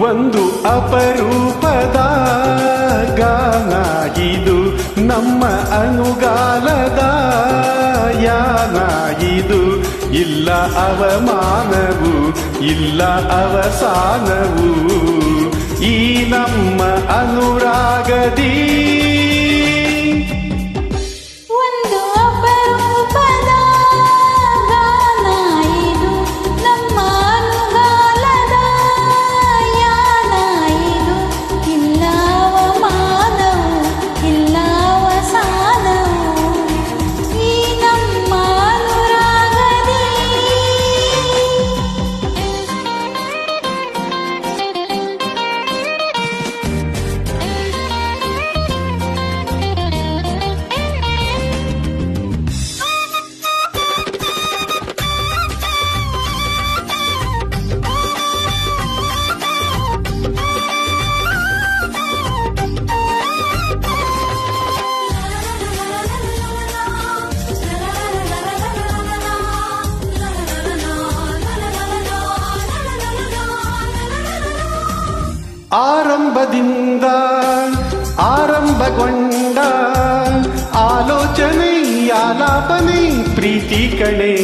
ಒಂದು ಅಪರೂಪದ ಗಾನ ಇದು ನಮ್ಮ ಅನುಗಾಲದ ಇಲ್ಲ ಅವಮಾನವು ಇಲ್ಲ ಅವಸಾನವು ಈ ನಮ್ಮ ಅನುರಾಗದಿ ಆರಂಭದಿಂದ ಆರಂಭಗೊಂಡ ಆಲೋಚನೆ ಆಲಾಪನೆ ಪ್ರೀತಿ ಕಡೆ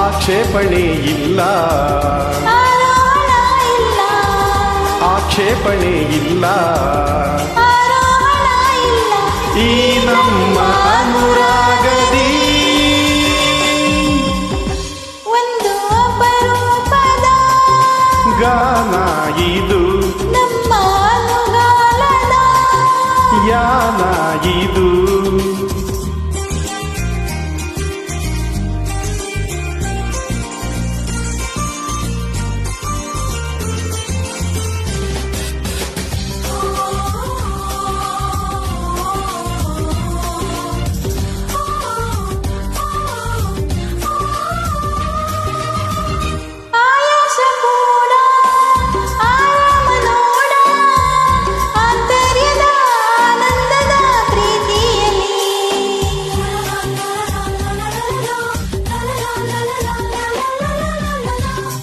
ಆಕ್ಷೇಪಣೆ ಇಲ್ಲ. ಆಕ್ಷೇಪಣೆ ಇಲ್ಲ. ಈ ನಮ್ಮ ಅನುರಾಗದಿ. ಒಂದು ಗಾನ ಇದು. ನಮ್ಮ ಯಾನ ಇದು.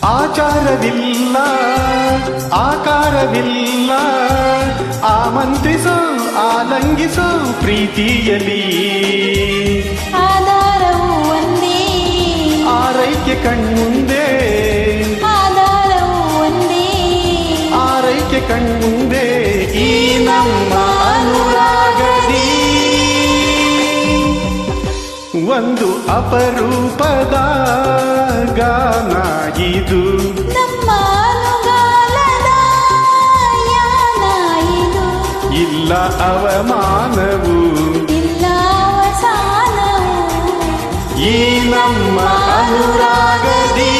ಆಚಾರವಿಲ್ಲ ಆಕಾರವಿಲ್ಲ. ಆಮಂತ್ರಿಸು ಆಲಂಗಿಸು ಪ್ರೀತಿಯಲಿ ಆಧಾರವು ಒಂದೇ. ಆರೈಕೆ ಕಣ್ಮುಂದೆ. ಆಧಾರವು ಒಂದೇ. ಆರೈಕೆ ಕಣ್ಮುಂದೆ. ಒಂದು ಅಪರೂಪದ ಗಾನ ಇದು. ಇಲ್ಲ ಅವಮಾನವು. ಇಲ್ಲ ಈ ನಮ್ಮ ಅನುರಾಗದಿ.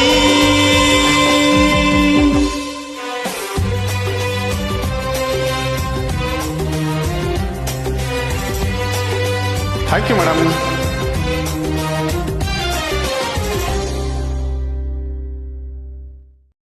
Thank you madam.